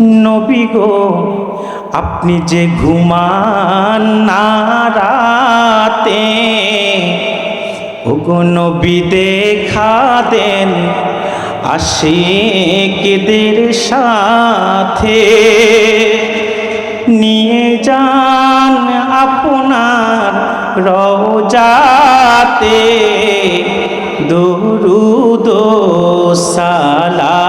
নবী গো, আপনি যে ঘুমান না রাতে, ওগো নবী দেখা দেন আশিকদের সাথে। নিয়ে যান আপনার রওজাতে, দরুদ ও সালাম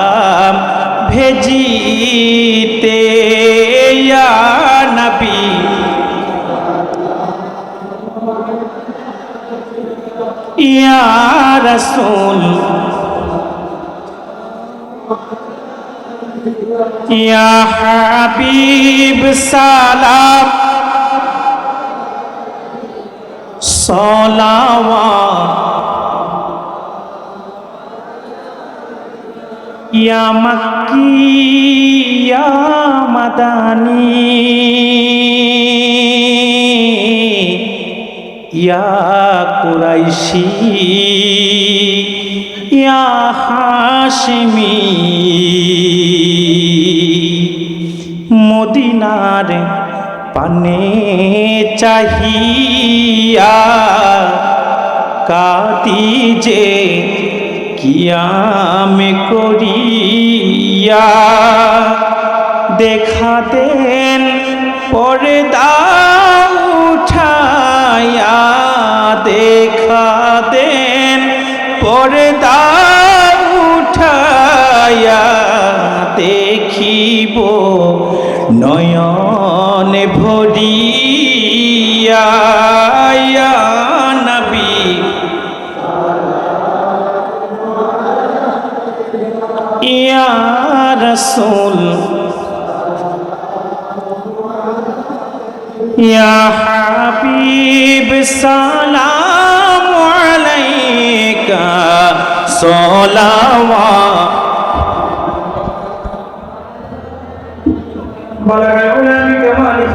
ভেজিতে ইয়া নবী ইয়া রসুল ইয়া হাবিব সালাম সলাওয়াত ইয়া মক্কি ইয়া মাদানী ইয়া কুরাইশি ইয়া হাশমি। মদিনার পানে চাহিয়া কাতি যে কিয়াম করিয়া দেখা দেন পর্দা উঠায়া দেখা দেন পর্দা উঠায়া ইয়া রসুল। ইয়া হাবিব সালাম আলাইকা সালাওয়াত। বলা